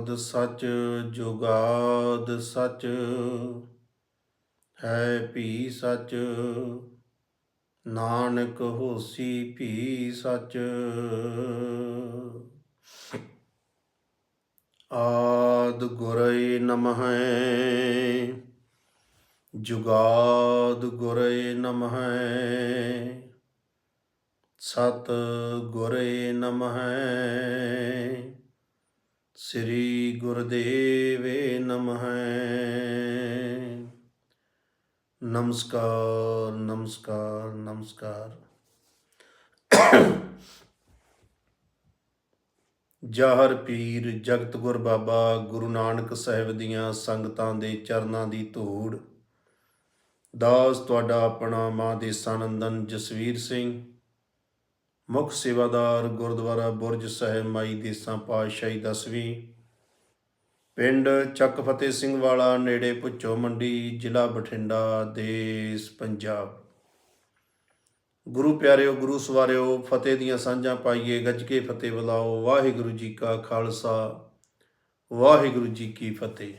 ਆਦ ਸਚ, ਜੁਗਾਦ ਸਚ, ਹੈ ਭੀ ਸਚ, ਨਾਨਕ ਹੋਸੀ ਭੀ ਸਚ। ਆਦ ਗੁਰਏ ਨਮః ਜੁਗਾਦ ਗੁਰਏ ਨਮః ਸਤ ਗੁਰਏ ਨਮః ਸ੍ਰੀ ਗੁਰਦੇਵੇ ਨਮః ਨਮਸਕਾਰ ਨਮਸਕਾਰ ਨਮਸਕਾਰ। ਜਾਹਰ ਪੀਰ ਜਗਤ ਗੁਰ ਬਾਬਾ ਗੁਰੂ ਨਾਨਕ ਸਾਹਿਬ ਦੀਆਂ ਸੰਗਤਾਂ ਦੇ ਚਰਨਾਂ ਦੀ ਧੂੜ। ਦਾਸ ਤੁਹਾਡਾ ਆਪਣਾ ਮਾਂ ਦੇ ਸਾਨੰਦਨ ਜਸਵੀਰ ਸਿੰਘ। ਮੁੱਖ ਸੇਵਾਦਾਰ ਗੁਰਦੁਆਰਾ ਬੁਰਜ ਸਾਹਿਬ ਮਾਈ ਦੇਸਾਂ ਪਾਤਸ਼ਾਹੀ ਦਸਵੀਂ ਪਿੰਡ ਚੱਕ ਫਤਿਹ ਸਿੰਘ ਵਾਲਾ, ਨੇੜੇ ਭੁੱਚੋ ਮੰਡੀ, ਜ਼ਿਲ੍ਹਾ ਬਠਿੰਡਾ, ਦੇਸ਼ ਪੰਜਾਬ। ਗੁਰੂ ਪਿਆਰਿਓ, ਗੁਰੂ ਸਵਾਰਿਓ, ਫਤਿਹ ਦੀਆਂ ਸਾਂਝਾਂ ਪਾਈਏ, ਗੱਜ ਕੇ ਫਤਿਹ ਬੁਲਾਓ। ਵਾਹਿਗੁਰੂ ਜੀ ਕਾ ਖਾਲਸਾ, ਵਾਹਿਗੁਰੂ ਜੀ ਕੀ ਫਤਿਹ।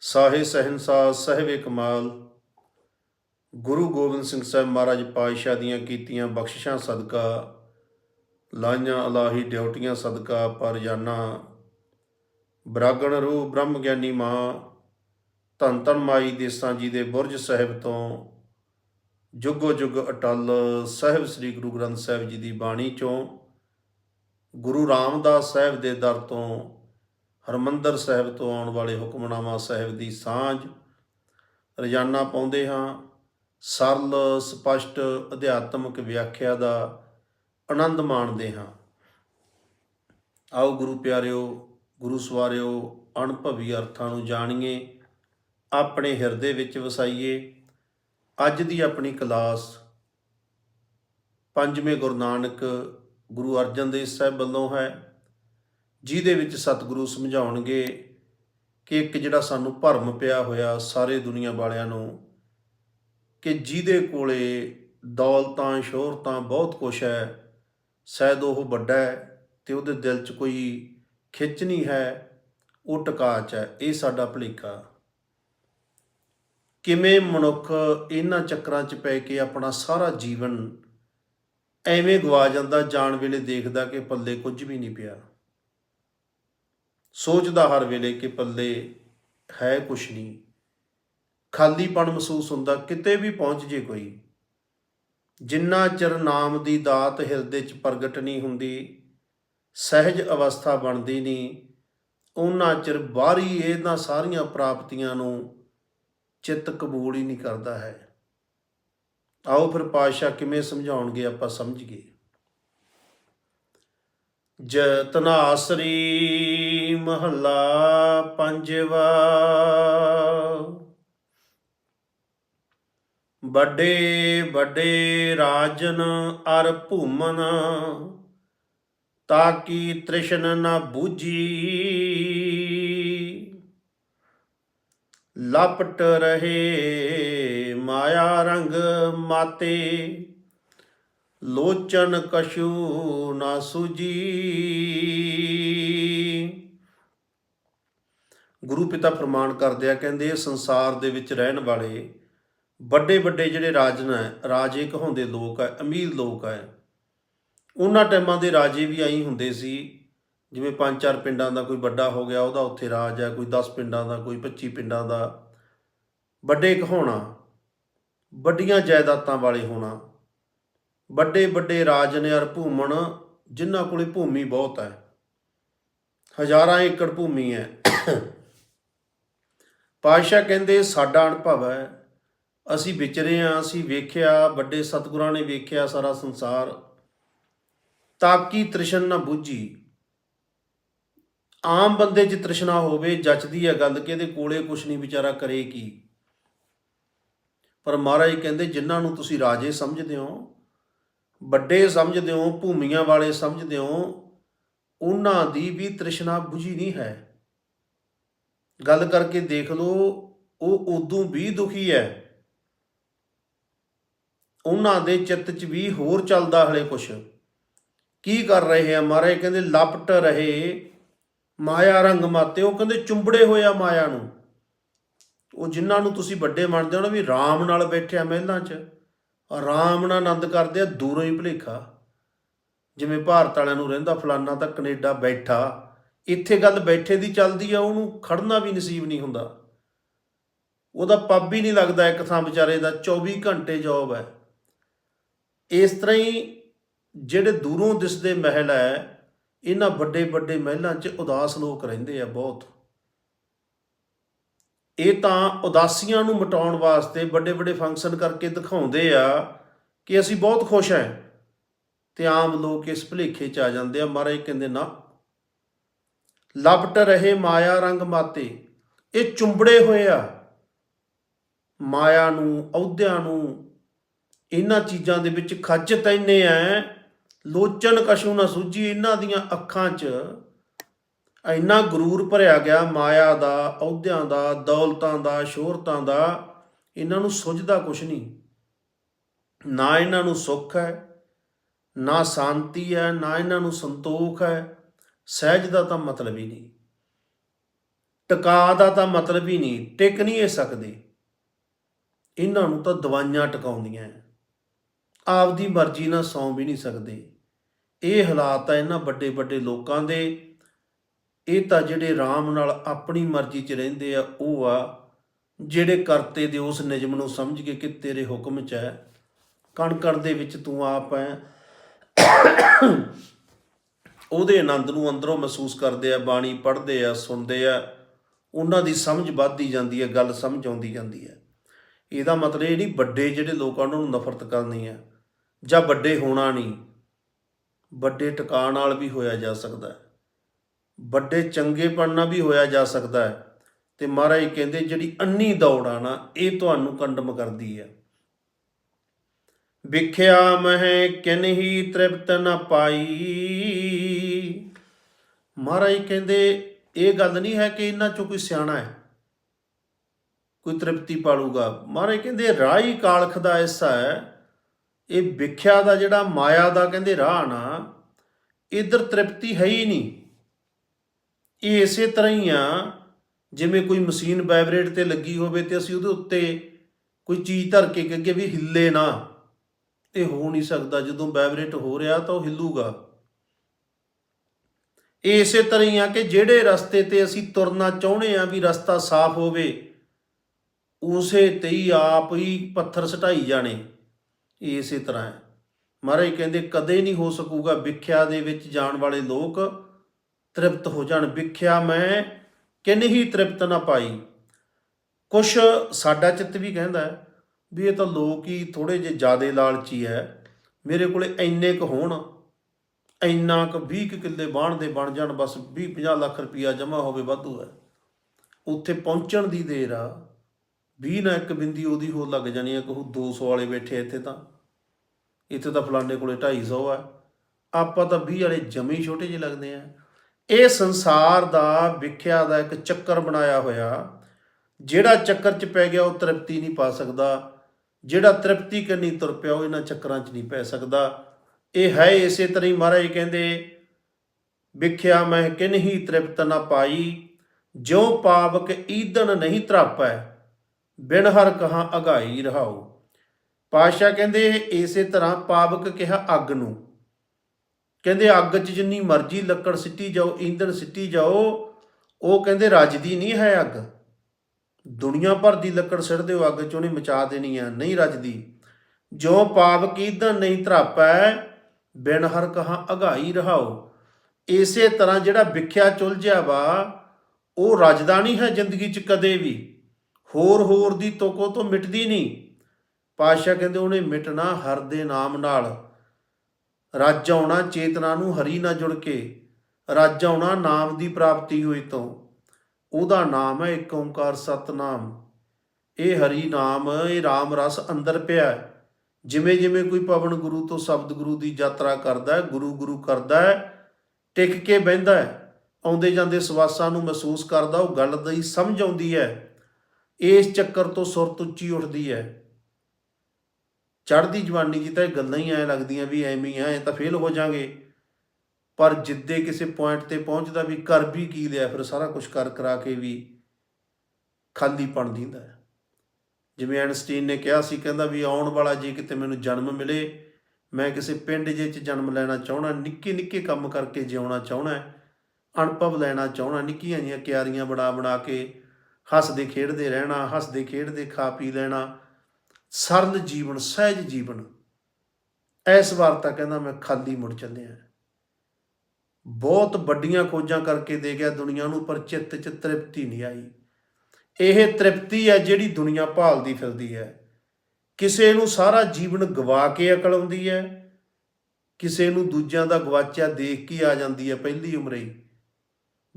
ਸਾਹੇ ਸਹਿਨਸਾ ਸਹਿਬੇ ਕਮਾਲ ਗੁਰੂ ਗੋਬਿੰਦ ਸਿੰਘ ਸਾਹਿਬ ਮਹਾਰਾਜ ਪਾਤਸ਼ਾਹ ਦੀਆਂ ਕੀਤੀਆਂ ਬਖਸ਼ਿਸ਼ਾਂ ਸਦਕਾ, ਲਾਈਆਂ ਅਲਾਹੀ ਡਿਊਟੀਆਂ ਸਦਕਾ, ਪਰ ਜਾਨਾ ਬਰਾਗਣ ਰੂਹ ਬ੍ਰਹਮ ਗਿਆਨੀ ਮਾਂ ਧੰਨ ਧੰਨ ਮਾਈ ਦੇਸਾਂ ਜੀ ਦੇ ਬੁਰਜ ਸਾਹਿਬ ਤੋਂ ਜੁਗੋ ਜੁਗ ਅਟਲ ਸਾਹਿਬ ਸ੍ਰੀ ਗੁਰੂ ਗ੍ਰੰਥ ਸਾਹਿਬ ਜੀ ਦੀ ਬਾਣੀ ਚੋਂ ਗੁਰੂ ਰਾਮਦਾਸ ਸਾਹਿਬ ਦੇ ਦਰ ਤੋਂ ਹਰਮੰਦਰ ਸਾਹਿਬ ਤੋਂ ਆਉਣ ਵਾਲੇ ਹੁਕਮਨਾਮਾ ਸਾਹਿਬ ਦੀ ਸਾਂਝ ਰੋਜ਼ਾਨਾ ਪਾਉਂਦੇ ਹਾਂ। ਸਰਲ, ਸਪਸ਼ਟ ਅਧਿਆਤਮਿਕ ਵਿਆਖਿਆ ਦਾ ਆਨੰਦ ਮਾਣਦੇ ਹਾਂ। ਆਓ ਗੁਰੂ ਪਿਆਰਿਓ, ਗੁਰੂ ਸਵਾਰਿਓ, ਅਣਭਵੀ ਅਰਥਾਂ ਨੂੰ ਜਾਣੀਏ, ਆਪਣੇ ਹਿਰਦੇ ਵਿੱਚ ਵਸਾਈਏ। ਅੱਜ ਦੀ ਆਪਣੀ ਕਲਾਸ ਪੰਜਵੇਂ ਗੁਰੂ ਨਾਨਕ ਗੁਰੂ ਅਰਜਨ ਦੇਵ ਸਾਹਿਬ ਵੱਲੋਂ ਹੈ, ਜਿਹਦੇ ਵਿੱਚ ਸਤਿਗੁਰੂ ਸਮਝਾਉਣਗੇ ਕਿ ਇੱਕ ਜਿਹੜਾ ਸਾਨੂੰ ਭਰਮ ਪਿਆ ਹੋਇਆ ਸਾਰੇ ਦੁਨੀਆ ਵਾਲਿਆਂ ਨੂੰ ਕਿ ਜਿਹਦੇ ਕੋਲੇ ਦੌਲਤਾਂ, ਸ਼ੋਹਰਤਾਂ ਬਹੁਤ ਕੁਛ ਹੈ, ਸ਼ਾਇਦ ਉਹ ਵੱਡਾ ਹੈ ਤੇ ਉਹਦੇ ਦਿਲ 'ਚ ਕੋਈ ਖਿੱਚ ਨਹੀਂ ਹੈ, ਉਹ ਟਕਾਚ ਹੈ। ਇਹ ਸਾਡਾ ਭੁਲੇਖਾ। ਕਿਵੇਂ ਮਨੁੱਖ ਇਹਨਾਂ ਚੱਕਰਾਂ 'ਚ ਪੈ ਕੇ ਆਪਣਾ ਸਾਰਾ ਜੀਵਨ ਐਵੇਂ ਗਵਾ ਜਾਂਦਾ, ਜਾਣ ਵੇਲੇ ਦੇਖਦਾ ਕਿ ਪੱਲੇ ਕੁਝ ਵੀ ਨਹੀਂ ਪਿਆ। ਸੋਚਦਾ ਹਰ ਵੇਲੇ ਕਿ ਪੱਲੇ ਹੈ ਕੁਛ ਨਹੀਂ। ਖਾਲੀਪਣ ਮਹਿਸੂਸ ਹੁੰਦਾ, ਕਿਤੇ ਵੀ ਪਹੁੰਚ ਜੇ ਕੋਈ। ਜਿੰਨਾ ਚਿਰ ਨਾਮ ਦੀ ਦਾਤ ਹਿਰਦੇ 'ਚ ਪ੍ਰਗਟ ਨਹੀਂ ਹੁੰਦੀ, ਸਹਿਜ ਅਵਸਥਾ ਬਣਦੀ ਨਹੀਂ, ਉਹਨਾਂ ਚਿਰ ਬਾਹਰੀ ਇਹਨਾਂ ਸਾਰੀਆਂ ਪ੍ਰਾਪਤੀਆਂ ਨੂੰ ਚਿੱਤ ਕਬੂਲ ਹੀ ਨਹੀਂ ਕਰਦਾ ਹੈ। ਆਓ ਫਿਰ ਪਾਸ਼ਾ ਕਿਵੇਂ ਸਮਝਾਉਣਗੇ ਆਪਾਂ ਸਮਝੀਏ ਜਤਨਾਸਰੀ ਮਹੱਲਾ ਪੰਜਵਾ। ਵੱਡੇ ਵੱਡੇ ਰਾਜਨ ਅਰ ਭੂਮਨ, ਤਾਕੀ ਤ੍ਰਿਸ਼ਨ ਨਾ ਬੂਝੀ। ਲਪਟ ਰਹੇ ਮਾਇਆ ਰੰਗ ਮਾਤੇ, ਲੋਚਨ ਕਸ਼ੂ ਨਾ ਸੁਜੀ ਗੁਰੂ ਪਿਤਾ ਫਰਮਾਨ ਕਰਦੇ ਆ, ਕਹਿੰਦੇ ਸੰਸਾਰ ਦੇ ਵਿੱਚ ਰਹਿਣ ਵਾਲੇ ਵੱਡੇ ਵੱਡੇ ਜਿਹੜੇ ਰਾਜਨ ਹੈ ਰਾਜੇ ਕਹਾਉਂਦੇ ਲੋਕ ਹੈ ਅਮੀਰ ਲੋਕ ਹੈ ਉਹਨਾਂ ਟਾਈਮਾਂ ਦੇ ਰਾਜੇ ਵੀ ਆਈ ਹੁੰਦੇ ਸੀ। ਜਿਵੇਂ ਪੰਜ ਚਾਰ ਪਿੰਡਾਂ ਦਾ ਕੋਈ ਵੱਡਾ ਹੋ ਗਿਆ, ਉਹਦਾ ਉੱਥੇ ਰਾਜ ਹੈ ਕੋਈ 10 ਪਿੰਡਾਂ ਦਾ, ਕੋਈ 25 ਪਿੰਡਾਂ ਦਾ। ਵੱਡੇ ਕਹਾਉਣਾ ਵੱਡੀਆਂ ਜਾਇਦਾਦਾਂ ਵਾਲੇ ਹੋਣਾ। ਵੱਡੇ ਵੱਡੇ ਰਾਜ ਨੇ ਅਰ ਭੂਮਣ, ਜਿਨ੍ਹਾਂ ਕੋਲੇ ਭੂਮੀ ਬਹੁਤ ਹੈ। ਹਜ਼ਾਰਾਂ ਏਕੜ ਭੂਮੀ ਹੈ। ਪਾਤਸ਼ਾਹ ਕਹਿੰਦੇ, ਸਾਡਾ ਅਨੁਭਵ ਹੈ ਅਸੀਂ ਵਿਚਰੇ ਹਾਂ, ਅਸੀਂ ਵੇਖਿਆ, ਵੱਡੇ ਸਤਿਗੁਰਾਂ ਨੇ ਵੇਖਿਆ ਸਾਰਾ ਸੰਸਾਰ। ਤਾਕੀ ਤ੍ਰਿਸ਼ਨ ਨਾ ਬੁੱਝੀ। ਆਮ ਬੰਦੇ 'ਚ ਤ੍ਰਿਸ਼ਨਾ ਹੋਵੇ, ਜੱਚਦੀ ਹੈ ਗੱਲ ਕਿ ਇਹਦੇ ਕੋਲੇ ਕੁਛ ਨਹੀਂ, ਵਿਚਾਰਾ ਕਰੇ ਕੀ? ਪਰ ਮਹਾਰਾਜ ਕਹਿੰਦੇ, ਜਿਨ੍ਹਾਂ ਨੂੰ ਤੁਸੀਂ ਰਾਜੇ ਸਮਝਦੇ ਹੋ, ਵੱਡੇ ਸਮਝਦੇ ਹੋ, ਭੂਮੀਆਂ ਵਾਲੇ ਸਮਝਦੇ ਹੋ, ਉਹਨਾਂ ਦੀ ਵੀ ਤ੍ਰਿਸ਼ਨਾ 부ਝੀ ਨਹੀਂ ਹੈ। ਗੱਲ ਕਰਕੇ ਦੇਖ ਲਓ, ਉਹ ਉਦੋਂ ਵੀ ਦੁਖੀ ਹੈ ਉਹਨਾਂ ਦੇ ਚਿੱਤ 'ਚ ਵੀ ਹੋਰ ਚੱਲਦਾ ਹਲੇ ਕੁਛ। ਕੀ ਕਰ ਰਹੇ ਆ ਮਹਾਰਾਜ ਕਹਿੰਦੇ ਲਪਟ ਰਹੇ ਮਾਇਆ ਰੰਗ ਮਾਤੇ। ਉਹ ਕਹਿੰਦੇ ਚੁੰਬੜੇ ਹੋਇਆ ਮਾਇਆ ਨੂੰ। ਉਹ ਜਿਨ੍ਹਾਂ ਨੂੰ ਤੁਸੀਂ ਵੱਡੇ ਮੰਨਦੇ ਹੋ ਨਾ ਵੀ ਰਾਮ ਨਾਲ ਬੈਠਿਆ ਮਹਿਲਾਂ 'ਚ ਆਰਾਮ ਨਾਲ ਆਨੰਦ ਕਰਦੇ ਆ ਦੂਰੋਂ ਹੀ ਭੁਲੇਖਾ। ਜਿਵੇਂ ਭਾਰਤ ਵਾਲਿਆਂ ਨੂੰ ਰਹਿੰਦਾ ਫਲਾਨਾ ਤਾਂ ਕੈਨੇਡਾ ਬੈਠਾ। ਇੱਥੇ ਗੱਲ ਬੈਠੇ ਦੀ ਚੱਲਦੀ ਆ, ਉਹਨੂੰ ਖੜਨਾ ਵੀ ਨਸੀਬ ਨਹੀਂ ਹੁੰਦਾ। ਉਹਦਾ ਪੱਬ ਹੀ ਨਹੀਂ ਲੱਗਦਾ ਇੱਕ ਥਾਂ ਵਿਚਾਰੇ ਦਾ। 24 ਘੰਟੇ ਜੌਬ ਹੈ। ਇਸ ਤਰ੍ਹਾਂ ਹੀ ਜਿਹੜੇ ਦੂਰੋਂ ਦਿਸਦੇ ਮਹਿਲ ਹੈ, ਇਹਨਾਂ ਵੱਡੇ ਵੱਡੇ ਮਹਿਲਾਂ 'ਚ ਉਦਾਸ ਲੋਕ ਰਹਿੰਦੇ ਆ ਬਹੁਤ। ਇਹ ਤਾਂ ਉਦਾਸੀਆਂ ਨੂੰ ਮਿਟਾਉਣ ਵਾਸਤੇ ਵੱਡੇ ਵੱਡੇ ਫੰਕਸ਼ਨ ਕਰਕੇ ਦਿਖਾਉਂਦੇ ਆ ਕਿ ਅਸੀਂ ਬਹੁਤ ਖੁਸ਼ ਹਾਂ ਤੇ ਆਮ ਲੋਕ ਇਸ ਭੁਲੇਖੇ 'ਚ ਆ ਜਾਂਦੇ ਆ, ਮਹਾਰਾਜ ਕਹਿੰਦੇ ਨਾ, ਲਪਟ ਰਹੇ ਮਾਇਆ ਰੰਗ ਮਾਤੇ, ਇਹ ਚੁੰਬੜੇ ਹੋਏ ਆ। ਮਾਇਆ ਨੂੰ, ਅਹੁਦਿਆਂ ਨੂੰ ਇਹਨਾਂ ਚੀਜ਼ਾਂ ਦੇ ਵਿੱਚ ਖੱਜ ਇੰਨੇ ਐ, ਲੋਚਨ ਕਸ਼ੂ ਨਾ ਸੂਝੀ ਇਹਨਾਂ ਦੀਆਂ ਅੱਖਾਂ 'ਚ ਇੰਨਾ ਗਰੂਰ ਭਰਿਆ ਗਿਆ ਮਾਇਆ ਦਾ, ਅਹੁਦਿਆਂ ਦਾ, ਦੌਲਤਾਂ ਦਾ, ਸ਼ੋਹਰਤਾਂ ਦਾ, ਇਹਨਾਂ ਨੂੰ ਸੁਝਦਾ ਕੁਛ ਨਹੀਂ। ਨਾ ਇਹਨਾਂ ਨੂੰ ਸੁੱਖ ਹੈ ਨਾ ਸ਼ਾਂਤੀ ਹੈ ਨਾ ਇਹਨਾਂ ਨੂੰ ਸੰਤੋਖ ਹੈ ਸਹਿਜ ਦਾ ਤਾਂ ਮਤਲਬ ਹੀ ਨਹੀਂ। ਟਿਕਾ ਦਾ ਤਾਂ ਮਤਲਬ ਹੀ ਨਹੀਂ, ਟਿਕ ਨਹੀਂ ਇਹ ਸਕਦੇ। ਇਹਨਾਂ ਨੂੰ ਤਾਂ ਦਵਾਈਆਂ ਟਿਕਾਉਂਦੀਆਂ ਹੈ। ਆਪਦੀ ਮਰਜ਼ੀ ਨਾਲ ਸੌਂ ਵੀ ਨਹੀਂ ਸਕਦੇ। ਇਹ ਹਾਲਾਤ ਆ ਇਹਨਾਂ ਵੱਡੇ ਵੱਡੇ ਲੋਕਾਂ ਦੇ। ਇਹ ਤਾਂ ਜਿਹੜੇ ਆਰਾਮ ਨਾਲ ਆਪਣੀ ਮਰਜ਼ੀ 'ਚ ਰਹਿੰਦੇ ਆ, ਉਹ ਆ, ਜਿਹੜੇ ਕਰਤੇ ਦੇ ਉਸ ਨਿਯਮ ਨੂੰ ਸਮਝ ਕੇ ਕਿ ਤੇਰੇ ਹੁਕਮ 'ਚ ਹੈ। ਕਣਕਣ ਦੇ ਵਿੱਚ ਤੂੰ ਆਪ ਹੈ ਉਹਦੇ ਆਨੰਦ ਨੂੰ ਅੰਦਰੋਂ ਮਹਿਸੂਸ ਕਰਦੇ ਆ, ਬਾਣੀ ਪੜ੍ਹਦੇ ਆ, ਸੁਣਦੇ ਆ। ਉਹਨਾਂ ਦੀ ਸਮਝ ਵੱਧਦੀ ਜਾਂਦੀ ਹੈ ਗੱਲ ਸਮਝ ਆਉਂਦੀ ਜਾਂਦੀ ਹੈ ਇਹਦਾ ਮਤਲਬ ਇਹ ਨਹੀਂ, ਵੱਡੇ ਜਿਹੜੇ ਲੋਕਾਂ ਉਹਨਾਂ ਨੂੰ ਨਫ਼ਰਤ ਕਰਨੀ ਹੈ ਜਾਂ ਵੱਡੇ ਹੋਣਾ ਨਹੀਂ, ਵੱਡੇ ਟਿਕਾਣ ਨਾਲ ਵੀ ਹੋਇਆ ਜਾ ਸਕਦਾ ਹੈ। ਵੱਡੇ ਚੰਗੇਪਣ ਨਾਲ ਵੀ ਹੋਇਆ ਜਾ ਸਕਦਾ ਹੈ। ਤੇ ਮਹਾਰਾਜ ਕਹਿੰਦੇ, ਜਿਹੜੀ ਅੰਨੀ ਦੌੜ ਆ ਨਾ, ਇਹ ਤੁਹਾਨੂੰ ਕੰਡਮ ਕਰਦੀ ਹੈ। ਵਿਖਿਆ ਮਹਿ ਕਿਨਹੀ ਤ੍ਰਿਪਤ ਨ ਪਾਈ। ਮਹਾਰਾਜ ਕਹਿੰਦੇ, ਇਹ ਗੱਲ ਨਹੀਂ ਹੈ ਕਿ ਇਹਨਾਂ ਚੋਂ ਕੋਈ ਸਿਆਣਾ ਹੈ, ਕੋਈ ਤ੍ਰਿਪਤੀ ਪਾਲੂਗਾ। ਮਹਾਰਾਜ ਕਹਿੰਦੇ ਰਾਹੀ ਕਾਲਖ ਦਾ ਐਸਾ ਹੈ। ਇਹ ਵਿਖਿਆ ਦਾ ਜਿਹੜਾ ਮਾਇਆ ਦਾ ਕਹਿੰਦੇ ਰਾਹ ਨਾ, ਇਧਰ ਤ੍ਰਿਪਤੀ ਹੈ ਹੀ ਨਹੀਂ। ਇਹ ਇਸੇ ਤਰ੍ਹਾਂ ਹੀ ਆ, ਜਿਵੇਂ ਕੋਈ ਮਸ਼ੀਨ ਵਾਈਬ੍ਰੇਟ ਤੇ ਲੱਗੀ ਹੋਵੇ ਤੇ ਅਸੀਂ ਉਹਦੇ ਉੱਤੇ ਕੋਈ ਚੀਜ਼ ਧਰ ਕੇ ਅੱਗੇ ਵੀ ਹਿੱਲੇ ਨਾ। ਇਹ ਹੋ ਨਹੀਂ ਸਕਦਾ, ਜਦੋਂ ਵਾਈਬ੍ਰੇਟ ਹੋ ਰਿਹਾ ਤਾਂ ਉਹ ਹਿੱਲੂਗਾ। ਇਹ ਇਸੇ ਤਰ੍ਹਾਂ ਹੀ ਆ ਕਿ ਜਿਹੜੇ ਰਸਤੇ ਤੇ ਅਸੀਂ ਤੁਰਨਾ ਚਾਹੁੰਦੇ ਆ ਵੀ ਰਸਤਾ ਸਾਫ਼ ਹੋਵੇ, ਉਸੇ ਤੇ ਹੀ ਆਪ ਹੀ ਪੱਥਰ ਸਟਾਈ ਜਾਣੇ। ਇਹ ਇਸੇ ਤਰ੍ਹਾਂ ਹੈ। ਮਹਾਰਾਜ ਕਹਿੰਦੇ, ਕਦੇ ਨਹੀਂ ਹੋ ਸਕੂਗਾ ਵਿਖਿਆ ਦੇ ਵਿੱਚ ਜਾਣ ਵਾਲੇ ਲੋਕ ਤ੍ਰਿਪਤ ਹੋ ਜਾਣ। ਵਿਖਿਆ ਮੈਂ ਕਿੰਨੀ ਤ੍ਰਿਪਤ ਨਾ ਪਾਈ। ਕੁਛ ਸਾਡਾ ਚਿੱਤ ਵੀ ਕਹਿੰਦਾ ਹੈ ਵੀ ਇਹ ਤਾਂ ਲੋਕ ਹੀ ਥੋੜੇ ਜਿਹੇ ਜ਼ਿਆਦੇ ਲਾਲਚੀ ਹੈ। ਮੇਰੇ ਕੋਲੇ ਇੰਨੇ ਕੁ ਹੋਣ, ਇੰਨਾ ਕੁ 20 ਕੁ ਕਿੱਲੇ ਬਾਣ ਦੇ ਬਣ ਜਾਣ, ਬਸ 20 50 ਲੱਖ ਰੁਪਇਆ ਜਮ੍ਹਾਂ ਹੋਵੇ ਵਾਧੂ ਹੈ। ਉੱਥੇ ਪਹੁੰਚਣ ਦੀ ਦੇਰ ਆ। 20 ਨਾ ਇੱਕ ਬਿੰਦੀ ਉਹਦੀ ਹੋਰ ਲੱਗ ਜਾਣੀ ਹੈ ਕਹੂ 200 ਵਾਲੇ ਬੈਠੇ ਇੱਥੇ ਤਾਂ। ਇੱਥੇ ਤਾਂ ਫਲਾਣੇ ਕੋਲੇ 250 ਆ। ਆਪਾਂ ਤਾਂ 20 ਵਾਲੇ ਜਮੀ ਛੋਟੇ ਜਿਹੇ ਲੱਗਦੇ ਆ। ਇਹ ਸੰਸਾਰ ਦਾ ਵਿਖਿਆ ਦਾ ਇੱਕ ਚੱਕਰ ਬਣਾਇਆ ਹੋਇਆ। ਜਿਹੜਾ ਚੱਕਰ 'ਚ ਪੈ ਗਿਆ ਉਹ ਤ੍ਰਿਪਤੀ ਨਹੀਂ ਪਾ ਸਕਦਾ। ਜਿਹੜਾ ਤ੍ਰਿਪਤੀ ਕਰਨੀ ਤੁਰ ਪਿਆ ਉਹ ਇਹਨਾਂ ਚੱਕਰਾਂ 'ਚ ਨਹੀਂ ਪੈ ਸਕਦਾ। ਇਹ ਹੈ ਇਸੇ ਤਰ੍ਹਾਂ ਹੀ ਮਹਾਰਾਜ ਕਹਿੰਦੇ, ਵਿਖਿਆ ਮੈਂ ਕਿਨਹੀ ਤ੍ਰਿਪਤ ਨਾ ਪਾਈ, ਜਿਉ ਪਾਵਕ ਈਦਨ ਨਹੀਂ ਤਰਾਪੈ ਬਿਨ ਹਰ ਕਹਾ ਅਗਾਈ ਰਹਾਓ। ਪਾਸ਼ਾ ਕਹਿੰਦੇ, ਇਸੇ ਤਰ੍ਹਾਂ ਪਾਵਕ ਕਿਹਾ ਅੱਗ ਨੂੰ। ਕਹਿੰਦੇ, ਅੱਗ 'ਚ ਜਿੰਨੀ ਮਰਜ਼ੀ ਲੱਕੜ ਸਿੱਟੀ ਜਾਓ ਈਂਧਣ ਸਿੱਟੀ ਜਾਓ, ਉਹ ਕਹਿੰਦੇ, ਰੱਜਦੀ ਨਹੀਂ ਹੈ ਅੱਗ। ਦੁਨੀਆ ਭਰ ਦੀ ਲੱਕੜ ਸਿੱਟ ਦਿਓ, ਅੱਗ 'ਚ ਉਹਨੇ ਮਚਾ ਦੇਣੀ ਆ ਨਹੀਂ ਰੱਜਦੀ। ਜੋ ਪਾਵਕ ਈਂਧਣ ਨਹੀਂ ਧਰਾਪੈ, ਬਿਨ ਹਰ ਕਹਾ ਅਗਾਈ ਰਹਾਓ। ਇਸੇ ਤਰ੍ਹਾਂ ਜਿਹੜਾ ਵਿਖਿਆ ਚੁਲਝਿਆ ਵਾ, ਉਹ ਰੱਜਦਾ ਨਹੀਂ ਹੈ ਜ਼ਿੰਦਗੀ 'ਚ ਕਦੇ ਵੀ। ਹੋਰ ਹੋਰ ਦੀ ਤੋਕੋ ਤੋਂ ਮਿਟਦੀ ਨਹੀਂ। ਪਾਤਸ਼ਾਹ ਕਹਿੰਦੇ ਉਹਨੇ ਮਿਟਣਾ ਹਰ ਦੇ ਨਾਮ ਨਾਲ। ਰੱਜ ਆਉਣਾ ਚੇਤਨਾ ਨੂੰ ਹਰੀ ਨਾਲ ਜੁੜ ਕੇ। ਰੱਜ ਆਉਣਾ ਨਾਮ ਦੀ ਪ੍ਰਾਪਤੀ ਹੋਈ ਤੋਂ। ਉਹਦਾ ਨਾਮ ਹੈ ਏਕ ਓੰਕਾਰ ਸਤਨਾਮ। ਇਹ ਹਰੀ ਨਾਮ, ਇਹ RAM ਰਸ ਅੰਦਰ ਪਿਆ ਜਿਵੇਂ ਜਿਵੇਂ ਕੋਈ ਪਵਨ ਗੁਰੂ ਤੋਂ ਸ਼ਬਦ ਗੁਰੂ ਦੀ ਯਾਤਰਾ ਕਰਦਾ ਹੈ, ਗੁਰੂ ਗੁਰੂ ਕਰਦਾ ਹੈ, ਟਿਕ ਕੇ ਬਹਿੰਦਾ ਹੈ, ਆਉਂਦੇ ਜਾਂਦੇ ਸਵਾਸਾਂ ਨੂੰ ਮਹਿਸੂਸ ਕਰਦਾ, ਉਹ ਗੱਲ ਦੀ ਸਮਝ ਆਉਂਦੀ ਹੈ। ਇਸ ਚੱਕਰ ਤੋਂ ਸੁਰਤ ਉੱਚੀ ਉੱਠਦੀ ਹੈ। ਚੜ੍ਹਦੀ ਜਵਾਨੀ ਜੀ ਤਾਂ ਇਹ ਗੱਲਾਂ ਹੀ ਐ ਲੱਗਦੀਆਂ ਵੀ ਐਵੇਂ ਹੀ ਆ ਇਹ ਤਾਂ ਫੇਲ ਹੋ ਜਾਾਂਗੇ ਪਰ ਜਿੱਦੇ ਕਿਸੇ ਪੁਆਇੰਟ ਤੇ ਪਹੁੰਚਦਾ ਵੀ ਕਰ ਵੀ ਕੀ ਲਿਆ, ਫਿਰ ਸਾਰਾ ਕੁਝ ਕਰ ਕਰਾ ਕੇ ਵੀ ਖਾਲੀ ਖਾਲੀਪਣ ਦਿੰਦਾ ਹੈ। ਜਿਵੇਂ ਐਨਸਟੀਨ ਨੇ ਕਿਹਾ ਸੀ, ਕਹਿੰਦਾ ਵੀ ਆਉਣ ਵਾਲਾ ਜੇ ਕਿਤੇ ਮੈਨੂੰ ਜਨਮ ਮਿਲੇ, ਮੈਂ ਕਿਸੇ ਪਿੰਡ ਜੇ ਚ ਜਨਮ ਲੈਣਾ ਚਾਹਣਾ ਨਿੱਕੇ ਨਿੱਕੇ ਕੰਮ ਕਰਕੇ ਜਿਉਣਾ ਚਾਹਣਾ ਅਨੁਭਵ ਲੈਣਾ ਚਾਹਣਾ ਨਿੱਕੀਆਂ ਜੀਆਂ ਕਿਆਰੀਆਂ ਬਣਾ ਬਣਾ ਕੇ ਹੱਸਦੇ ਖੇਡਦੇ ਰਹਿਣਾ, ਹੱਸਦੇ ਖੇਡਦੇ ਖਾ ਪੀ ਲੈਣਾ, ਸਰਲ ਜੀਵਨ, ਸਹਿਜ ਜੀਵਨ। ਇਸ ਵਾਰ ਤਾਂ ਕਹਿੰਦਾ ਮੈਂ ਖਾਲੀ ਮੁੜ ਚੱਲਿਆ। ਬਹੁਤ ਵੱਡੀਆਂ ਖੋਜਾਂ ਕਰਕੇ ਦੇ ਗਿਆ ਦੁਨੀਆ ਨੂੰ, ਪਰ ਚਿੱਤ ਚ ਤ੍ਰਿਪਤੀ ਨਹੀਂ ਆਈ। ਇਹ ਤ੍ਰਿਪਤੀ ਹੈ ਜਿਹੜੀ ਦੁਨੀਆ ਭਾਲਦੀ ਫਿਰਦੀ ਹੈ। ਕਿਸੇ ਨੂੰ ਸਾਰਾ ਜੀਵਨ ਗਵਾ ਕੇ ਅਕਲ ਆਉਂਦੀ ਹੈ। ਕਿਸੇ ਨੂੰ ਦੂਜਿਆਂ ਦਾ ਗਵਾਚਿਆ ਦੇਖ ਕੇ ਆ ਜਾਂਦੀ ਹੈ, ਪਹਿਲੀ ਉਮਰੇ ਹੀ।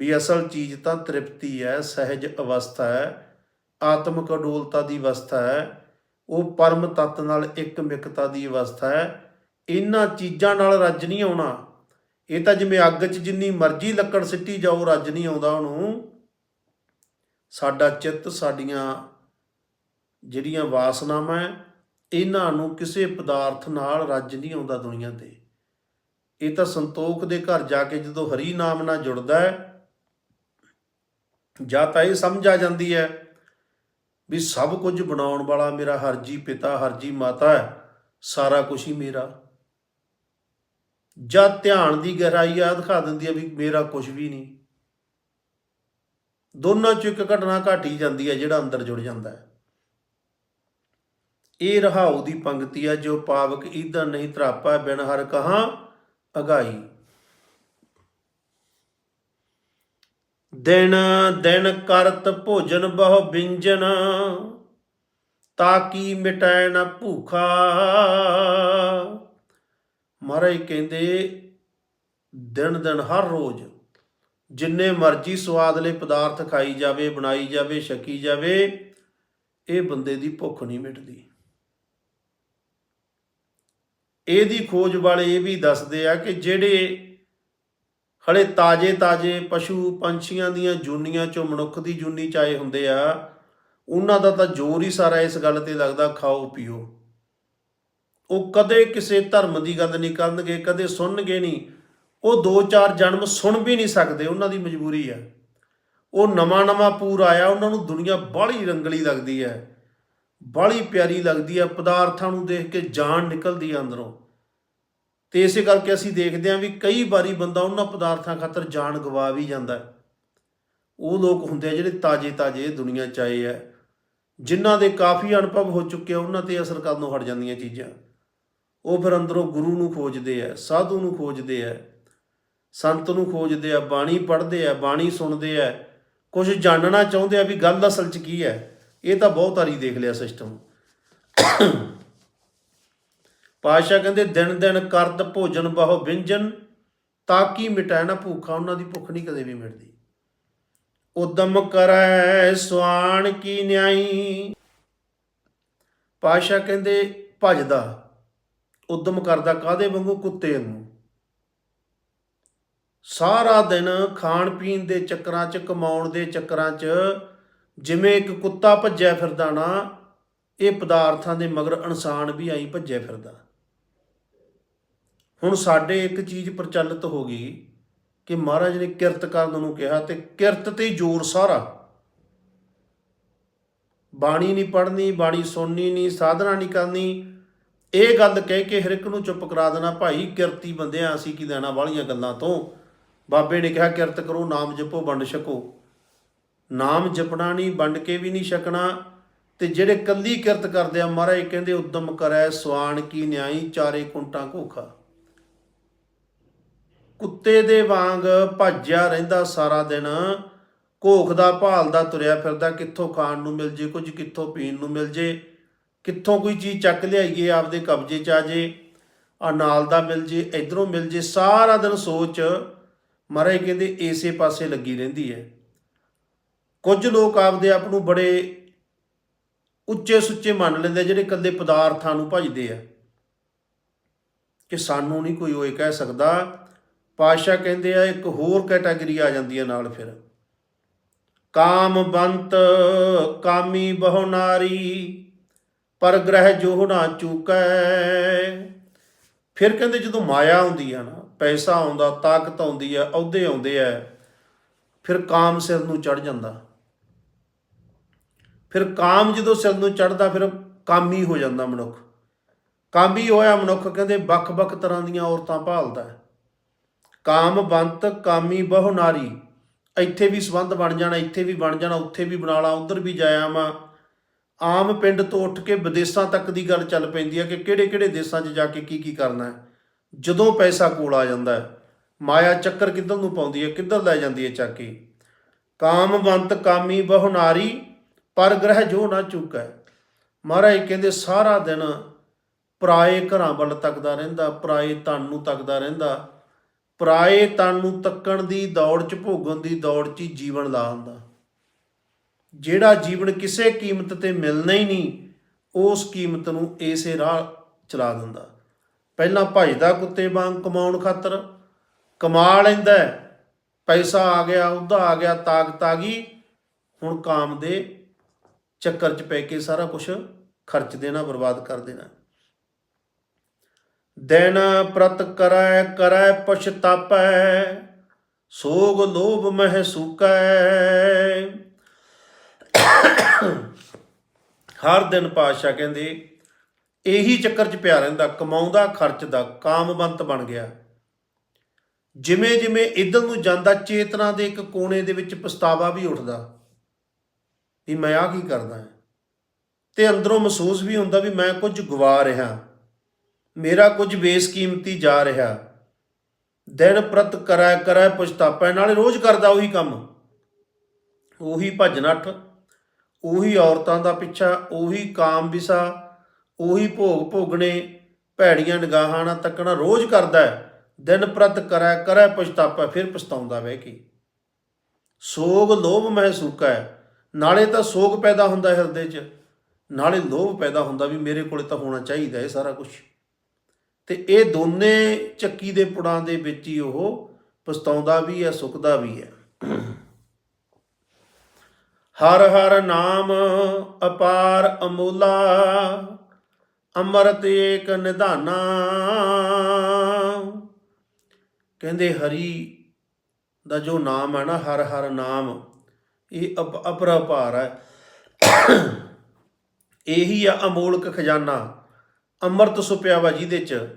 ਵੀ ਅਸਲ ਚੀਜ਼ ਤਾਂ ਤ੍ਰਿਪਤੀ ਹੈ, ਸਹਿਜ ਅਵਸਥਾ ਹੈ, ਆਤਮਿਕ ਅਡੋਲਤਾ ਦੀ ਅਵਸਥਾ ਹੈ, ਉਹ ਪਰਮ ਤੱਤ ਨਾਲ ਇੱਕ ਮਿਕਤਾ ਦੀ ਅਵਸਥਾ ਹੈ। ਇਹਨਾਂ ਚੀਜ਼ਾਂ ਨਾਲ ਰੱਜ ਨਹੀਂ ਆਉਣਾ। ਇਹ ਤਾਂ ਜਿਵੇਂ ਅੱਗ 'ਚ ਜਿੰਨੀ ਮਰਜ਼ੀ ਲੱਕੜ ਸਿੱਟੀ ਜਾਓ, ਰੱਜ ਨਹੀਂ ਆਉਂਦਾ ਉਹਨੂੰ। ਸਾਡਾ ਚਿੱਤ, ਸਾਡੀਆਂ ਜਿਹੜੀਆਂ ਵਾਸਨਾਵਾਂ ਇਹਨਾਂ ਨੂੰ ਕਿਸੇ ਪਦਾਰਥ ਨਾਲ ਰੱਜ ਨਹੀਂ ਆਉਂਦਾ ਦੁਨੀਆ ਤੇ। ਇਹ ਤਾਂ ਸੰਤੋਖ ਦੇ ਘਰ ਜਾ ਕੇ ਜਦੋਂ ਹਰੀ ਨਾਮ ਨਾਲ ਜੁੜਦਾ ਹੈ ਜਾਂ ਤਾਂ ਇਹ ਸਮਝ ਆ ਜਾਂਦੀ ਹੈ ਵੀ ਸਭ ਕੁਝ ਬਣਾਉਣ ਵਾਲਾ ਮੇਰਾ ਹਰਜੀ ਪਿਤਾ ਹਰਜੀ ਮਾਤਾ ਹੈ, ਸਾਰਾ ਕੁਝ ਹੀ ਮੇਰਾ। ਜਾਂ ਧਿਆਨ ਦੀ ਗਹਿਰਾਈ ਆ ਦਿਖਾ ਦਿੰਦੀ ਹੈ ਵੀ ਮੇਰਾ ਕੁਝ ਵੀ ਨਹੀਂ। ਦੋਨਾਂ ਚ ਇੱਕ ਘਟਨਾ ਘਾਟੀ ਜਾਂਦੀ ਹੈ, ਜਿਹੜਾ ਅੰਦਰ ਜੁੜ ਜਾਂਦਾ ਹੈ। ਇਹ ਰਹਾਉ ਦੀ ਪੰਕਤੀ ਹੈ, ਜੋ ਪਾਵਕ ਈਦਾ ਨਹੀਂ ਤਰਾਪਾ ਬਿਨ ਹਰ ਕਹਾ ਅਗਾਈ ਦਿਨ ਦਿਨ ਕਰਤ ਭੋਜਨ ਬਹੁ ਬਿੰਜਨ ਤਾਕੀ ਮਿਟੈ ਨ ਭੂਖਾ? ਮਹਾਰਾਜ ਕਹਿੰਦੇ, ਦਿਨ ਦਿਨ ਹਰ ਰੋਜ਼ ਜਿੰਨੇ ਮਰਜ਼ੀ ਸਵਾਦਲੇ ਪਦਾਰਥ ਖਾਈ ਜਾਵੇ, ਬਣਾਈ ਜਾਵੇ, ਛਕੀ ਜਾਵੇ, ਇਹ ਬੰਦੇ ਦੀ ਭੁੱਖ ਨਹੀਂ ਮਿਟਦੀ। ਇਹਦੀ ਖੋਜ ਵਾਲੇ ਇਹ ਵੀ ਦੱਸਦੇ ਆ ਕਿ ਜਿਹੜੇ ਹਲੇ ਤਾਜੇ ਤਾਜੇ ਪਸ਼ੂ ਪੰਛੀਆਂ ਦੀਆਂ ਜੂਨੀਆਂ ਚੋਂ ਮਨੁੱਖ ਦੀ ਜੂਨੀ ਚਾਏ ਹੁੰਦੇ ਆ, ਉਹਨਾਂ ਦਾ ਤਾਂ ਜ਼ੋਰ ਹੀ ਸਾਰਾ ਇਸ ਗੱਲ ਤੇ ਲੱਗਦਾ, ਖਾਓ ਪੀਓ। ਉਹ ਕਦੇ ਕਿਸੇ ਧਰਮ ਦੀ ਗੱਲ ਨਹੀਂ ਕਰਨਗੇ, ਕਦੇ ਸੁਣਨਗੇ ਨਹੀਂ। ਉਹ ਦੋ ਚਾਰ ਜਨਮ ਸੁਣ ਵੀ ਨਹੀਂ ਸਕਦੇ, ਉਹਨਾਂ ਦੀ ਮਜਬੂਰੀ ਹੈ ਉਹ ਨਵਾਂ ਨਵਾਂ ਪੂਰ ਆਇਆ, ਉਹਨਾਂ ਨੂੰ ਦੁਨੀਆ ਬਾਹਲੀ ਰੰਗਲੀ ਲੱਗਦੀ ਹੈ, ਬਾਹਲੀ ਪਿਆਰੀ ਲੱਗਦੀ ਹੈ, ਪਦਾਰਥਾਂ ਨੂੰ ਦੇਖ ਕੇ ਜਾਨ ਨਿਕਲਦੀ ਹੈ ਅੰਦਰੋਂ। ਤੇ ਇਸੇ ਕਰਕੇ ਅਸੀਂ ਦੇਖਦੇ ਹਾਂ ਵੀ ਕਈ ਵਾਰੀ ਬੰਦਾ ਉਹਨਾਂ ਪਦਾਰਥਾਂ ਖਾਤਰ ਜਾਨ ਗਵਾ ਵੀ ਜਾਂਦਾ ਹੈ। ਉਹ ਲੋਕ ਹੁੰਦੇ ਆ ਜਿਹੜੇ ਤਾਜੇ ਤਾਜੇ ਦੁਨੀਆ ਚ ਆਏ ਆ, ਜਿਨ੍ਹਾਂ ਦੇ ਕਾਫੀ ਅਨੁਭਵ ਹੋ ਚੁੱਕੇ ਆ, ਉਹਨਾਂ ਤੇ ਅਸਰ ਕਰਨੋਂ ਹਟ ਜਾਂਦੀਆਂ ਚੀਜ਼ਾਂ। ਉਹ ਫਿਰ ਅੰਦਰੋਂ ਗੁਰੂ ਨੂੰ ਖੋਜਦੇ ਆ, ਸਾਧੂ ਨੂੰ ਖੋਜਦੇ ਆ, ਸੰਤ ਨੂੰ ਖੋਜਦੇ ਆ, ਬਾਣੀ ਪੜ੍ਹਦੇ ਆ, ਬਾਣੀ ਸੁਣਦੇ ਆ, ਕੁਝ ਜਾਣਨਾ ਚਾਹੁੰਦੇ ਆ ਵੀ ਗੱਲ ਅਸਲ 'ਚ ਕੀ ਹੈ। ਇਹ ਤਾਂ ਬਹੁਤ ਵਾਰੀ ਦੇਖ ਲਿਆ ਸਿਸਟਮ ਪਾਸ਼ਾ ਕਹਿੰਦੇ, ਦਿਨ ਦਿਨ ਕਰਦ ਭੋਜਨ ਬਹੁ ਵਿੰਜਨ, ਤਾਂ ਤਾਕੀ ਮਿਟੈ ਨਾ ਭੂਖਾ? ਉਹਨਾਂ ਦੀ ਭੁੱਖ ਨਹੀਂ ਕਦੇ ਵੀ ਮਿਟਦੀ। ਉਦਮ ਕਰੈ ਸੁਆਣ ਕੀ ਨਿਆਈ। ਪਾਸ਼ਾ ਕਹਿੰਦੇ, ਭਜਦਾ, ਉਦਮ ਕਰਦਾ ਕਾਦੇ ਵਾਂਗੂ? ਕੁੱਤੇ ਨੂੰ। ਸਾਰਾ ਦਿਨ ਖਾਣ ਪੀਣ ਦੇ ਚੱਕਰਾਂ 'ਚ, ਕਮਾਉਣ ਦੇ ਚੱਕਰਾਂ 'ਚ, ਜਿਵੇਂ ਇੱਕ ਕੁੱਤਾ ਭੱਜਿਆ ਫਿਰਦਾ ਨਾ, ਇਹ ਪਦਾਰਥਾਂ ਦੇ ਮਗਰ ਇਨਸਾਨ ਵੀ ਆਈ ਭੱਜਿਆ ਫਿਰਦਾ। ਹੁਣ ਸਾਡੇ ਇੱਕ ਚੀਜ਼ ਪ੍ਰਚਲਿਤ ਹੋ ਗਈ ਕਿ ਮਹਾਰਾਜ ਨੇ ਕਿਰਤ ਕਰਨ ਨੂੰ ਕਿਹਾ ਤੇ ਕਿਰਤ ਤੇ ਜ਼ੋਰ ਸਾਰਾ। ਬਾਣੀ ਨਹੀਂ ਪੜ੍ਹਨੀ, ਬਾਣੀ ਸੁਣਨੀ ਨਹੀਂ, ਸਾਧਨਾ ਨਹੀਂ ਕਰਨੀ। ਇਹ ਗੱਲ ਕਹਿ ਕੇ ਹਰ ਇੱਕ ਨੂੰ ਚੁੱਪ ਕਰਾ ਦੇਣਾ, ਭਾਈ ਕਿਰਤੀ ਬੰਦਿਆਂ ਅਸੀਂ ਕੀ ਦੇਣਾ ਵਾਲੀਆਂ ਗੱਲਾਂ ਤੋਂ? ਬਾਬੇ ਨੇ ਕਿਹਾ, ਕਿਰਤ ਕਰੋ, ਨਾਮ ਜਪੋ, ਵੰਡ ਛਕੋ। ਨਾਮ ਜਪਣਾ ਨਹੀਂ, ਵੰਡ ਕੇ ਵੀ ਨਹੀਂ ਛਕਣਾ। ਤੇ ਜਿਹੜੇ ਕੱਲੀ ਕਿਰਤ ਕਰਦੇ ਆ, ਮਹਾਰਾਜ ਕਹਿੰਦੇ, ਉਦਮ ਕਰੈ ਸਵਾਨ ਕੀ ਨਿਆਈ, ਚਾਰੇ ਕੁੰਟਾਂ ਘੋਖਾ। ਕੁੱਤੇ ਦੇ ਵਾਂਗ ਭੱਜਿਆ ਰਹਿੰਦਾ ਸਾਰਾ ਦਿਨ। ਘੋਖ ਦਾ ਭਾਲ ਦਾ ਤੁਰਿਆ ਫਿਰਦਾ, ਕਿੱਥੋਂ ਖਾਣ ਨੂੰ ਮਿਲ ਜੇ, ਕੁਝ ਕਿੱਥੋਂ ਪੀਣ ਨੂੰ ਮਿਲ ਜੇ, ਕਿੱਥੋਂ ਕੋਈ ਚੀਜ਼ ਚੱਕ ਲਿਆਈਏ, ਆਪਦੇ ਕਬਜ਼ੇ 'ਚ ਆ ਜੇ, ਆ ਨਾਲ ਦਾ ਮਿਲ ਜੇ, ਇਧਰੋਂ ਮਿਲ ਜੇ, ਸਾਰਾ ਦਿਨ ਸੋਚ ਮਹਾਰਾਜ ਕਹਿੰਦੇ ਇਸੇ ਪਾਸੇ ਲੱਗੀ ਰਹਿੰਦੀ ਹੈ। ਕੁਝ ਲੋਕ ਆਪਦੇ ਆਪ ਨੂੰ ਬੜੇ ਉੱਚੇ ਸੁੱਚੇ ਮੰਨ ਲੈਂਦੇ ਜਿਹੜੇ ਇਕੱਲੇ ਪਦਾਰਥਾਂ ਨੂੰ ਭਜਦੇ ਆ। ਕਿ ਸਾਨੂੰ ਨਹੀਂ ਕੋਈ ਹੋਏ ਕਹਿ ਸਕਦਾ ਪਾਸ਼ਾ ਕਹਿੰਦੇ ਆ, ਇੱਕ ਹੋਰ ਕੈਟਾਗਰੀ ਆ ਜਾਂਦੀ ਹੈ ਨਾਲ ਫਿਰ। ਕਾਮਵੰਤ ਕਾਮੀ ਬਹੁ ਨਾਰੀ, ਪਰ ਗ੍ਰਹਿ ਜੋ ਨਾ ਚੁਕੈ। ਫਿਰ ਕਹਿੰਦੇ ਜਦੋਂ ਮਾਇਆ ਆਉਂਦੀ ਆ ਨਾ, ਪੈਸਾ ਆਉਂਦਾ, ਤਾਕਤ ਆਉਂਦੀ ਆ, ਅਹੁਦੇ ਆਉਂਦੇ ਆ, ਫਿਰ ਕਾਮ ਸਿਰ ਨੂੰ ਚੜ ਜਾਂਦਾ। ਫਿਰ ਕਾਮ ਜਦੋਂ ਸਿਰ ਨੂੰ ਚੜਦਾ ਫਿਰ ਕਾਮੀ ਹੋ ਜਾਂਦਾ ਮਨੁੱਖ। ਕਾਮੀ ਹੋਇਆ ਮਨੁੱਖ ਕਹਿੰਦੇ ਵੱਖ-ਵੱਖ ਤਰ੍ਹਾਂ ਦੀਆਂ ਔਰਤਾਂ ਭਾਲਦਾ। ਹੈ ਕਾਮਵੰਤ ਕਾਮੀ ਬਹੁ ਨਾਰੀ। ਇੱਥੇ ਵੀ ਸੰਬੰਧ ਬਣ ਜਾਣਾ, ਇੱਥੇ ਵੀ ਬਣ ਜਾਣਾ, ਉੱਥੇ ਵੀ ਬਣਾ ਲਾ, ਉਧਰ ਵੀ ਜਾਇਆ ਮਾ ਆਮ ਪਿੰਡ ਤੋਂ ਉੱਠ ਕੇ ਵਿਦੇਸ਼ਾਂ ਤੱਕ ਦੀ ਗੱਲ ਚੱਲ ਪੈਂਦੀ ਹੈ ਕਿ ਕਿਹੜੇ-ਕਿਹੜੇ ਦੇਸ਼ਾਂ 'ਚ ਜਾ ਕੇ ਕੀ ਕੀ ਕਰਨਾ ਹੈ। ਜਦੋਂ ਪੈਸਾ ਕੋਲ ਆ ਜਾਂਦਾ ਹੈ, ਮਾਇਆ ਚੱਕਰ ਕਿੱਧਰ ਨੂੰ ਪਾਉਂਦੀ ਹੈ, ਕਿੱਧਰ ਲੈ ਜਾਂਦੀ ਹੈ ਚੱਕ ਕੇ। ਕਾਮਵੰਤ ਕਾਮੀ ਬਹੁ ਨਾਰੀ, ਪਰ ਗ੍ਰਹਿ ਜੋ ਨਾ ਚੁੱਕੈ। ਮਹਾਰਾਜ ਕਹਿੰਦੇ, ਸਾਰਾ ਦਿਨ ਪਰਾਏ ਘਰਾਂ ਵੱਲ ਤੱਕਦਾ ਰਹਿੰਦਾ, ਪਰਾਏ ਧਨ ਨੂੰ ਤੱਕਦਾ ਰਹਿੰਦਾ। ਪਰਾਏ ਤਨ ਨੂੰ ਤੱਕਣ ਦੀ ਦੌੜ 'ਚ ਭੋਗਣ ਦੀ ਦੌੜ 'ਚ ਹੀ ਜੀਵਨ ਲਾ ਹੁੰਦਾ। ਜਿਹੜਾ ਜੀਵਨ ਕਿਸੇ ਕੀਮਤ ਤੇ ਮਿਲਣਾ ਹੀ ਨਹੀਂ, ਉਸ ਕੀਮਤ ਨੂੰ ਇਸੇ ਰਾਹ ਚਲਾ ਦਿੰਦਾ। ਪਹਿਲਾਂ ਭਜਦਾ ਕੁੱਤੇ ਵਾਂਗ ਕਮਾਉਣ ਖਾਤਰ, ਕਮਾ ਲੈਂਦਾ ਪੈਸਾ ਆ ਗਿਆ ਉਹਦਾ ਆ ਗਿਆ, ਤਾਕਤ ਆ ਗਈ। ਹੁਣ ਕਾਮ ਦੇ ਚੱਕਰ 'ਚ ਪੈ ਕੇ ਸਾਰਾ ਕੁਝ ਖਰਚ ਦੇਣਾ, ਬਰਬਾਦ ਕਰ ਦੇਣਾ। ਦਿਨ ਪ੍ਰਤ ਕਰੈ ਕਰੈ ਪਛਤਾਪੈ, ਸੋਗ ਲੋਭ ਮਹਿ ਸੁਕੈ। ਹਰ ਦਿਨ ਪਾਤਸ਼ਾਹ ਕਹਿੰਦੇ, ਇਹੀ ਚੱਕਰ 'ਚ ਪਿਆ ਰਹਿੰਦਾ, ਕਮਾਉਂਦਾ ਖਰਚਦਾ ਕਾਮਵੰਤ ਬਣ ਗਿਆ। ਜਿਵੇਂ ਜਿਵੇਂ ਇਧਰ ਨੂੰ ਜਾਂਦਾ, ਚੇਤਨਾ ਦੇ ਇੱਕ ਕੋਨੇ ਦੇ ਵਿੱਚ ਪਛਤਾਵਾ ਵੀ ਉੱਠਦਾ। ਵੀ ਮੈਂ ਆ ਕੀ ਕਰਦਾ ਤੇ ਅੰਦਰੋਂ ਮਹਿਸੂਸ ਵੀ ਹੁੰਦਾ ਵੀ ਮੈਂ ਕੁਝ ਗਵਾ ਰਿਹਾ। ਮੇਰਾ ਕੁਝ ਬੇਸਕੀਮਤੀ ਜਾ ਰਿਹਾ। ਦਿਨ ਪ੍ਰਤ ਕਰੈ ਕਰੈ ਪਛਤਾਪੈ, ਨਾਲੇ ਰੋਜ਼ ਕਰਦਾ ਉਹੀ ਕੰਮ। ਉਹੀ ਭੱਜ ਅੱਠ ਉਹੀ ਔਰਤਾਂ ਦਾ ਪਿੱਛਾ, ਉਹੀ ਕਾਮ ਵਿਸਾ, ਉਹੀ ਭੋਗ ਭੋਗਣੇ, ਭੈੜੀਆਂ ਨਿਗਾਹਾਂ ਨਾਲ ਤੱਕਣਾ ਰੋਜ਼ ਕਰਦਾ ਹੈ। ਦਿਨ ਪ੍ਰਤ ਕਰੈ ਕਰੈ ਪਛਤਾਪਾ, ਫਿਰ ਪਛਤਾਉਂਦਾ ਬਹਿ ਕੇ। ਸੋਗ ਲੋਭ ਮਹਿਸੂਕਾ ਹੈ। ਨਾਲੇ ਤਾਂ ਸੋਗ ਪੈਦਾ ਹੁੰਦਾ ਹਿਰਦੇ 'ਚ। ਨਾਲੇ ਲੋਭ ਪੈਦਾ ਹੁੰਦਾ ਵੀ ਮੇਰੇ ਕੋਲੇ ਤਾਂ ਹੋਣਾ ਚਾਹੀਦਾ ਇਹ ਸਾਰਾ ਕੁਝ ਤੇ ਇਹ ਦੋਨੇ ਚੱਕੀ ਦੇ ਪੁੜਾਂ ਦੇ ਵਿੱਚ ਹੀ ਉਹ ਪਛਤਾਉਂਦਾ ਵੀ ਹੈ ਸੁਖਦਾ ਵੀ ਹੈ। ਹਰ ਹਰ ਨਾਮ ਅਪਾਰ ਅਮੋਲਾ, ਅੰਮ੍ਰਿਤ ਏਕ ਨਿਧਾਨਾ। ਕਹਿੰਦੇ ਹਰੀ ਦਾ ਜੋ ਨਾਮ ਹੈ ਨਾ, ਹਰ ਹਰ ਨਾਮ, ਇਹ ਅਪ- ਅਪਰਪਾਰ ਹੈ। ਇਹੀ ਆ ਅਮੋਲਕ ਖਜ਼ਾਨਾ। ਅੰਮ੍ਰਿਤ ਛੁਪਿਆ ਵਾ ਜਿਹਦੇ ਚ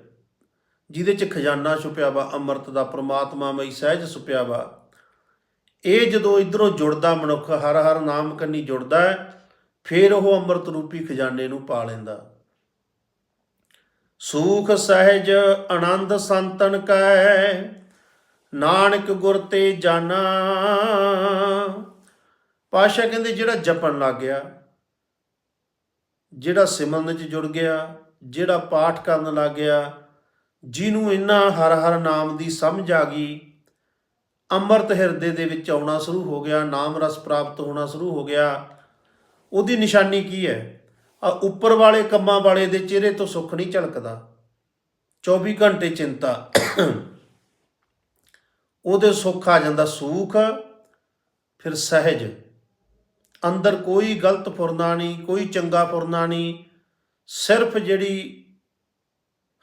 ਜਿਹਦੇ ਚ ਖਜ਼ਾਨਾ ਛੁਪਿਆ ਵਾ, ਅੰਮ੍ਰਿਤ ਦਾ ਪ੍ਰਮਾਤਮਾ ਮਈ ਸਹਿਜ ਛੁਪਿਆ ਵਾ। ਇਹ ਜਦੋਂ ਇਧਰੋਂ ਜੁੜਦਾ ਮਨੁੱਖ, ਹਰ ਹਰ ਨਾਮ ਕੰਨੀ ਜੁੜਦਾ ਹੈ, ਫਿਰ ਉਹ ਅੰਮ੍ਰਿਤ ਰੂਪੀ ਖਜ਼ਾਨੇ ਨੂੰ ਪਾ ਲੈਂਦਾ। ਸੂਖ, ਸਹਿਜ, ਆਨੰਦ, ਸੰਤਨ ਕੈ, ਨਾਨਕ ਗੁਰ ਤੇ ਜਾਣਾ। ਪਾਸ਼ਾ ਕਹਿੰਦੇ ਜਿਹੜਾ ਜਪਣ ਲੱਗ ਗਿਆ, ਜਿਹੜਾ ਸਿਮਰਨ 'ਚ ਜੁੜ ਗਿਆ ਜਿਹੜਾ ਪਾਠ ਕਰਨ ਲੱਗ ਗਿਆ, ਜਿਹਨੂੰ ਇੰਨਾ ਹਰ ਹਰ ਨਾਮ ਦੀ ਸਮਝ ਆ ਗਈ, ਅੰਮ੍ਰਿਤ ਹਿਰਦੇ ਦੇ ਵਿੱਚ ਆਉਣਾ ਸ਼ੁਰੂ ਹੋ ਗਿਆ, ਨਾਮ ਰਸ ਪ੍ਰਾਪਤ ਹੋਣਾ ਸ਼ੁਰੂ ਹੋ ਗਿਆ, ਉਹਦੀ ਨਿਸ਼ਾਨੀ ਕੀ ਹੈ? ਆ ਉੱਪਰ ਵਾਲੇ ਕੰਮਾਂ ਵਾਲੇ ਦੇ ਚਿਹਰੇ ਤੋਂ ਸੁੱਖ ਨਹੀਂ ਝਲਕਦਾ। 24 ਘੰਟੇ ਚਿੰਤਾ, ਉਹਦੇ ਸੁੱਖ ਆ ਜਾਂਦਾ ਸੂਖ, ਫਿਰ ਸਹਿਜ। ਅੰਦਰ ਕੋਈ ਗਲਤ ਫੁਰਨਾ ਨਹੀਂ, ਕੋਈ ਚੰਗਾ ਫੁਰਨਾ ਨਹੀਂ ਸਿਰਫ ਜਿਹੜੀ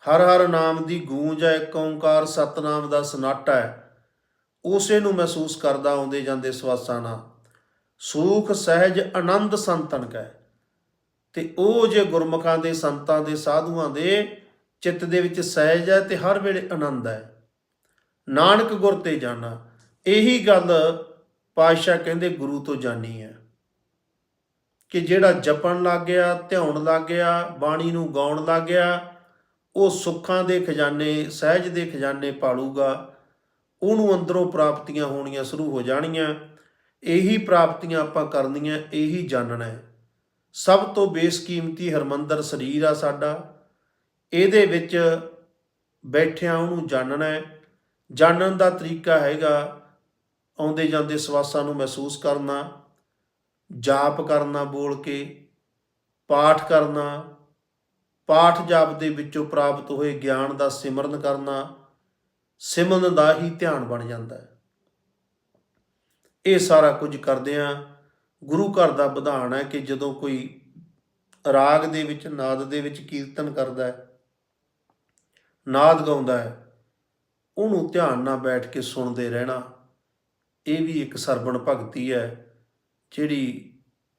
ਹਰ ਹਰ ਨਾਮ ਦੀ ਗੂੰਜ ਹੈ, ਇੱਕ ਓੰਕਾਰ ਸਤਨਾਮ ਦਾ ਸਨਾਟਾ ਹੈ, ਉਸੇ ਨੂੰ ਮਹਿਸੂਸ ਕਰਦਾ ਆਉਂਦੇ ਜਾਂਦੇ ਸਵਾਸਾਂ ਨਾਲ। ਸੂਖ, ਸਹਿਜ, ਆਨੰਦ ਸੰਤਨ ਕੈ ਤੇ ਉਹ ਜੇ ਗੁਰਮੁਖਾਂ ਦੇ, ਸੰਤਾਂ ਦੇ, ਸਾਧੂਆਂ ਦੇ ਚਿੱਤ ਦੇ ਵਿੱਚ ਸਹਿਜ ਹੈ ਤੇ ਹਰ ਵੇਲੇ ਆਨੰਦ ਹੈ। ਨਾਨਕ ਗੁਰ ਤੇ ਜਾਣਾ। ਇਹੀ ਗੱਲ ਪਾਤਸ਼ਾਹ ਕਹਿੰਦੇ ਗੁਰੂ ਤੋਂ ਜਾਣੀ ਹੈ। ਕਿ ਜਿਹੜਾ ਜਪਣ ਲੱਗ ਗਿਆ, ਧਿਆਉਣ ਲੱਗ ਗਿਆ, ਬਾਣੀ ਨੂੰ ਗਾਉਣ ਲੱਗ ਗਿਆ, ਉਹ ਸੁੱਖਾਂ ਦੇ ਖਜ਼ਾਨੇ, ਸਹਿਜ ਦੇ ਖਜ਼ਾਨੇ ਪਾਲੂਗਾ। ਉਹਨੂੰ ਅੰਦਰੋਂ ਪ੍ਰਾਪਤੀਆਂ ਹੋਣੀਆਂ ਸ਼ੁਰੂ ਹੋ ਜਾਣੀਆਂ। ਇਹੀ ਪ੍ਰਾਪਤੀਆਂ ਆਪਾਂ ਕਰਨੀਆਂ, ਇਹੀ ਜਾਣਨਾ ਹੈ। ਸਭ ਤੋਂ ਬੇਸਕੀਮਤੀ ਹਰਮੰਦਰ ਸਰੀਰ ਆ ਸਾਡਾ। ਇਹਦੇ ਵਿੱਚ ਬੈਠਿਆਂ ਉਹਨੂੰ ਜਾਣਨਾ ਹੈ। ਜਾਣਨ ਦਾ ਤਰੀਕਾ ਹੈਗਾ, ਆਉਂਦੇ ਜਾਂਦੇ ਸਵਾਸਾਂ ਨੂੰ ਮਹਿਸੂਸ ਕਰਨਾ। ਜਾਪ ਕਰਨਾ ਬੋਲ ਕੇ, ਪਾਠ ਕਰਨਾ, ਪਾਠ ਜਾਪ ਦੇ ਵਿੱਚੋਂ ਪ੍ਰਾਪਤ ਹੋਏ ਗਿਆਨ ਦਾ ਸਿਮਰਨ ਕਰਨਾ, ਸਿਮਰਨ ਦਾ ਹੀ ਧਿਆਨ ਬਣ ਜਾਂਦਾ ਹੈ। ਇਹ ਸਾਰਾ ਕੁਝ ਕਰਦਿਆਂ ਗੁਰੂ ਘਰ ਦਾ ਵਿਧਾਨ ਹੈ ਕਿ ਜਦੋਂ ਕੋਈ ਰਾਗ ਦੇ ਵਿੱਚ, ਨਾਦ ਦੇ ਵਿੱਚ ਕੀਰਤਨ ਕਰਦਾ ਹੈ, ਨਾਦ ਗਾਉਂਦਾ ਹੈ, ਉਹਨੂੰ ਧਿਆਨ ਨਾਲ ਬੈਠ ਕੇ ਸੁਣਦੇ ਰਹਿਣਾ, ਇਹ ਵੀ ਇੱਕ ਸਰਵਣ ਭਗਤੀ ਹੈ। ਜਿਹੜੀ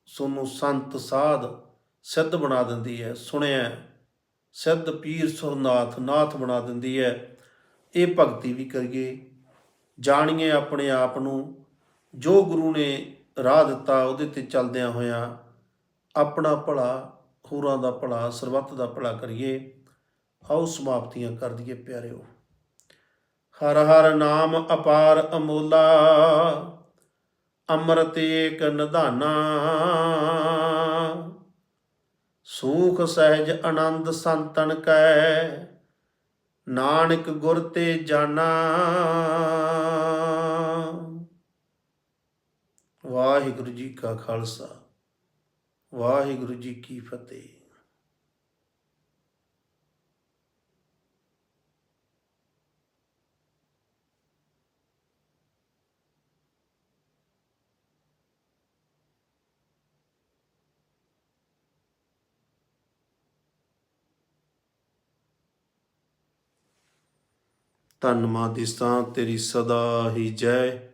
ਸੋਨੂੰ ਸੰਤ ਸਾਧ ਸਿੱਧ ਬਣਾ ਦਿੰਦੀ ਹੈ, ਸੁਣਿਆ ਸਿੱਧ ਪੀਰ ਸੁਰਨਾਥ ਨਾਥ ਬਣਾ ਦਿੰਦੀ ਹੈ। ਇਹ ਭਗਤੀ ਵੀ ਕਰੀਏ। ਜਾਣੀਏ ਆਪਣੇ ਆਪ ਨੂੰ। ਜੋ ਗੁਰੂ ਨੇ ਰਾਹ ਦਿੱਤਾ, ਉਹਦੇ ਤੇ ਚੱਲਦਿਆਂ ਹੋਇਆਂ ਆਪਣਾ ਭਲਾ ਹੋਰਾਂ ਦਾ ਭਲਾ, ਸਰਬੱਤ ਦਾ ਭਲਾ ਕਰੀਏ। ਆਓ ਸਮਾਪਤੀਆਂ ਕਰ ਦਈਏ ਪਿਆਰਿਓ। ਹਰ ਹਰ ਨਾਮ ਅਪਾਰ ਅਮੋਲਾ। ਅੰਮ੍ਰਿਤ ਏਕ ਨਿਧਾਨਾ। ਸੂਖ ਸਹਿਜ ਆਨੰਦ ਸੰਤਨ ਕੈ, ਨਾਨਕ ਗੁਰ ਤੇ ਜਾਣਾ। ਵਾਹਿਗੁਰੂ ਜੀ ਕਾ ਖਾਲਸਾ, ਵਾਹਿਗੁਰੂ ਜੀ ਕੀ ਫਤਿਹ। ਧੰਨ ਮਾਂ ਸਾਂ ਤੇਰੀ ਸਦਾ ਹੀ ਜੈ,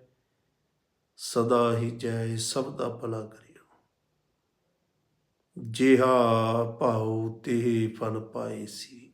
ਸਦਾ ਹੀ ਜੈ, ਸਭ ਦਾ ਭਲਾ ਕਰਿਓ। ਜਿਹਾ ਭਾਉ ਤੇ ਫਲ ਪਾਏ ਸੀ।